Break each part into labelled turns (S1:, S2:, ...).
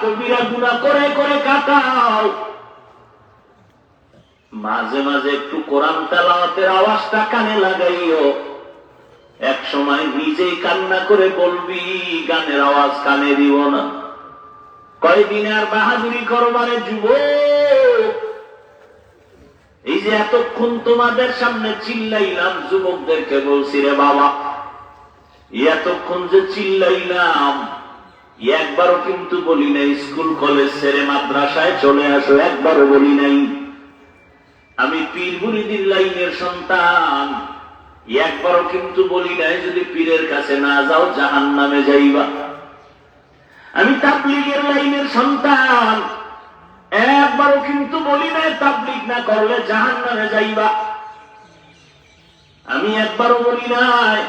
S1: কবিরা গুণা করে করে কাটাও। মাঝে মাঝে একটু কোরআন তেলাওয়াতের আওয়াজটা কানে লাগাইও। এক সময় নিজেই কান্না করে বলবি, গানের আওয়াজ কানে দিও না। কয়দিনে আর বাহাদুরি করবারে যুব এই যে এতক্ষণ তোমাদের সামনে চিল্লাইলাম, যুবকদেরকে বলছি রে বাবা এতক্ষণ যে চিল্লাইলাম একবারও কিন্তু বলি নাই, স্কুল, কলেজ ছেড়ে মাদ্রাসায় চলে আসো, একবারও বলি নাই। আমি পীর মুরিদির লাইনের সন্তান, একবারও কিন্তু বলি নাই, যদি পীরের কাছে না যাও জাহান নামে যাইবা। আমি তাবলিগের লাইনের সন্তান, একবারও কিন্তু বলি নাই, তাবলিগ না করলে জাহান নামে যাইবা। আমি একবারও বলি নাই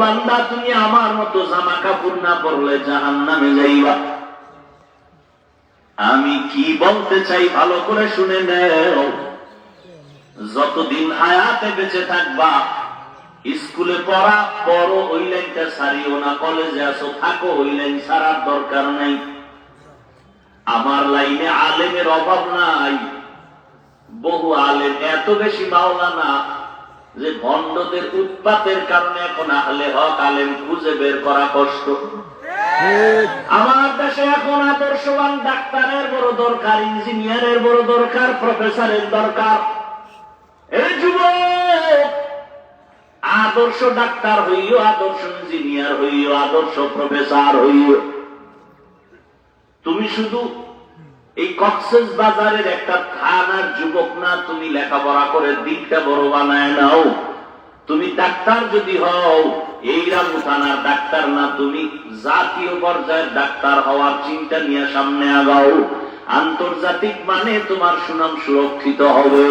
S1: বান্দা, তুমি আমার মতো জামা কাপড় না পরলে জাহান নামে যাইবা। আমি কি বলতে চাই ভালো করে শুনে নেও। যতদিন হায়াতে বেঁচে থাকবা, স্কুলে পড়া বড় ওই লাইনটা সারিও না। কলেজে আসো, থাকো, ওই লাইন সারার দরকার নাই। আমার লাইনে আলেমের অভাব নাই। বহু আলেম, এত বেশি মাওলানা যে ভণ্ডদের উৎপাতের কারণে এখন আহলে হক আলেম খুঁজে বের করা কষ্ট। আমার দেশে এখন আদর্শবান ডাক্তারের বড় দরকার, ইঞ্জিনিয়ারের বড় দরকার, প্রফেসরের দরকার। এই যুবক, আদর্শ ডাক্তার হইও, আদর্শ ইঞ্জিনিয়ার হইও, আদর্শ প্রফেসর হইও। তুমি শুধু এই কক্সেস বাজারের একটা থানার যুবক না, তুমি লেখাপড়া করে দিকটা বড় বানায় নাও। তুমি ডাক্তার যদি হও এই রামু থানার ডাক্তার না, তুমি জাতীয় পর্যায়ের ডাক্তার হওয়ার চিন্তা নিয়ে সামনে আগাও। আন্তর্জাতিক মানে তোমার সুনাম সুরক্ষিত হবে।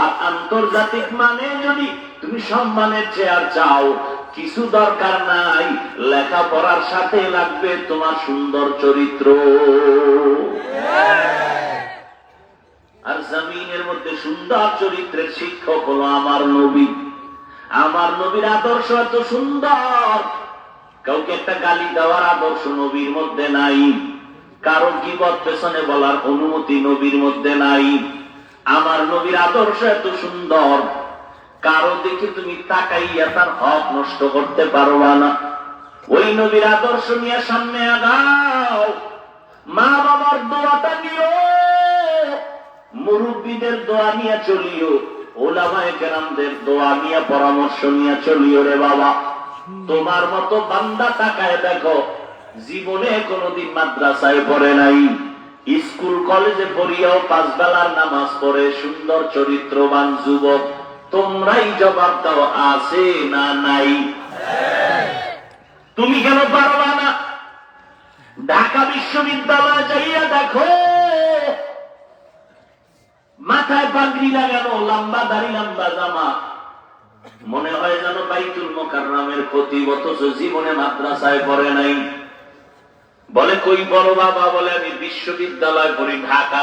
S1: আর আন্তর্জাতিক মানে যদি তুমি সম্মানের চেয়ার চাও কিছু দরকার নাই। লেখাপড়ার সাথে লাগবে তোমার সুন্দর চরিত্র। আর জমিনের মধ্যে সুন্দর চরিত্রের শিক্ষক হলো আমার নবী। আমার নবীর আদর্শ এত সুন্দর। কাউকে একটা গালি দেওয়ার আদর্শ নবীর মধ্যে নাই। কারও কিবত পেছনে বলার অনুমতি নবীর মধ্যে নাই। আমার নবীর আদর্শ এত সুন্দর। কারও দেখে তুমি তাকাইয়া তার হক নষ্ট করতে পারবা না ওই নবীর আদর্শ নিয়ে সামনে আগাও। মা বাবার দোয়াটা নিও। মুরব্বীদের দোয়া নিয়ে চলিও। ওলামায় কেরামদের দোয়া নিয়ে, পরামর্শ নিয়ে চলিও রে বাবা। তোমার মতো বান্দা তাকায় দেখো, জীবনে কোনোদিন মাদ্রাসায় পড়ে নাই। স্কুল কলেজে পড়িয়াও পাঁচ বেলার নামাজ পড়ে, সুন্দর চরিত্রবান যুবক। তোমরাই জবাব দাও, আছে না নাই। তুমি কেন পারবা না? ঢাকা বিশ্ববিদ্যালয়ে যাইয়া দেখো, মাথায় পাগড়ি লাগানো, লম্বা দাড়ি, লম্বা জামা। মনে হয় যেন বাইতুল মোকাররামের ক্ষতি, অথচ জীবনে মাদ্রাসায় পড়ে নাই। বলে কই বড় বাবা বলে, আমি বিশ্ববিদ্যালয় পড়ি, ঢাকা